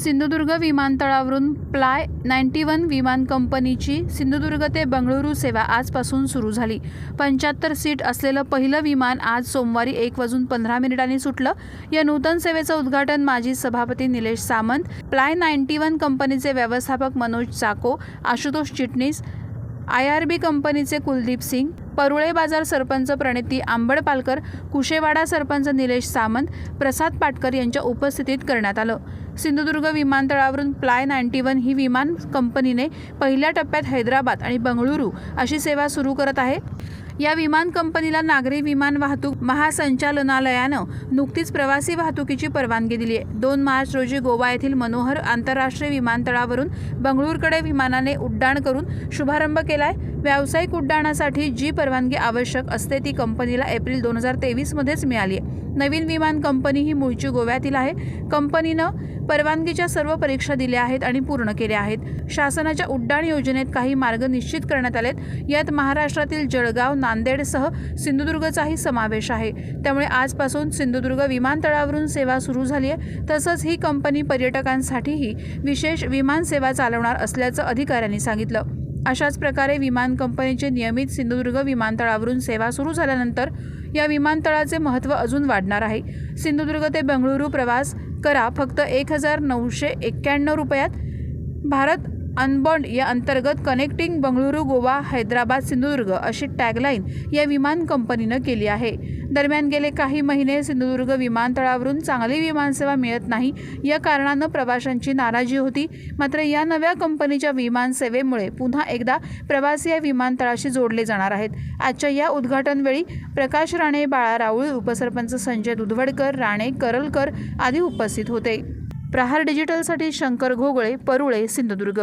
सिंधुदुर्ग विमानतळावरून ply ninety one विमान कंपनीची सिंधुदुर्ग ते बंगळुरू सेवा आजपासून सुरू झाली. पंच्याहत्तर सीट असलेलं पहिलं विमान आज सोमवारी एक वाजून पंधरा मिनिटांनी सुटलं. या नूतन सेवेचं उद्घाटन माजी सभापती Nilesh Samant ply ninety one कंपनीचे व्यवस्थापक Manoj Chacko Ashutosh Chitnis I R B कंपनीचे कुलदीप सिंग परुळे बाजार सरपंच प्रणिती आंबडपालकर कुशेवाडा सरपंच निलेश सामंत प्रसाद पाटकर यांच्या उपस्थितीत करण्यात आलं. सिंधुदुर्ग विमानतळावरून प्लाय नाईन्टी वन ही विमान कंपनीने पहिल्या टप्प्यात हैदराबाद आणि बंगळुरू अशी सेवा सुरू करत आहे. या विमान कंपनीला नागरी विमान वाहतूक महासंचालनालयानं नुकतीच प्रवासी वाहतुकीची परवानगी दिली आहे. दोन मार्च रोजी गोवा येथील मनोहर आंतरराष्ट्रीय विमानतळावरून बंगळुरूकडे विमानाने उड्डाण करून शुभारंभ केला आहे व्यावसायिक उड्डाणासाठी जी परवानगी आवश्यक असते ती कंपनीला एप्रिल दोन हजार तेवीसमध्येच मिळाली आहे. नवीन विमान कंपनी ही मूळची गोव्यातील आहे. कंपनीनं परवानगीच्या सर्व परीक्षा दिल्या आहेत आणि पूर्ण केल्या आहेत. शासनाच्या उड्डाण योजनेत काही मार्ग निश्चित करण्यात आलेत. यात महाराष्ट्रातील जळगाव नांदेडसह सिंधुदुर्गचाही समावेश आहे. त्यामुळे आजपासून सिंधुदुर्ग विमानतळावरून सेवा सुरू झाली आहे. तसंच ही कंपनी पर्यटकांसाठीही विशेष विमान सेवा चालवणार असल्याचं अधिकाऱ्यांनी सांगितलं. अशाच प्रकारे विमान कंपनीचे नियमित सिंधुदुर्ग विमानतळावरून सेवा सुरू झाल्यानंतर या विमानतळाचे महत्त्व अजून वाढणार आहे. सिंधुदुर्ग ते बंगळुरू प्रवास करा फक्त एक हजार नऊशे एक्क्याण्णव रुपयात. भारत अनबॉन्ड या अंतर्गत कनेक्टिंग बंगळुरू गोवा हैदराबाद सिंधुदुर्ग अशी टॅगलाईन या विमान कंपनीनं केली आहे. दरम्यान गेले काही महिने सिंधुदुर्ग विमानतळावरून चांगली विमानसेवा मिळत नाही. या कारणानं प्रवाशांची नाराजी होती. मात्र या नव्या कंपनीच्या विमानसेवेमुळे पुन्हा एकदा प्रवासी या विमानतळाशी जोडले जाणार आहेत. आजच्या या उद्घाटनवेळी प्रकाश राणे बाळा राऊळ उपसरपंच संजय दुधवडकर राणे करलकर आदी उपस्थित होते. प्रहार डिजिटलसाठी शंकर घोगळे परुळे सिंधुदुर्ग.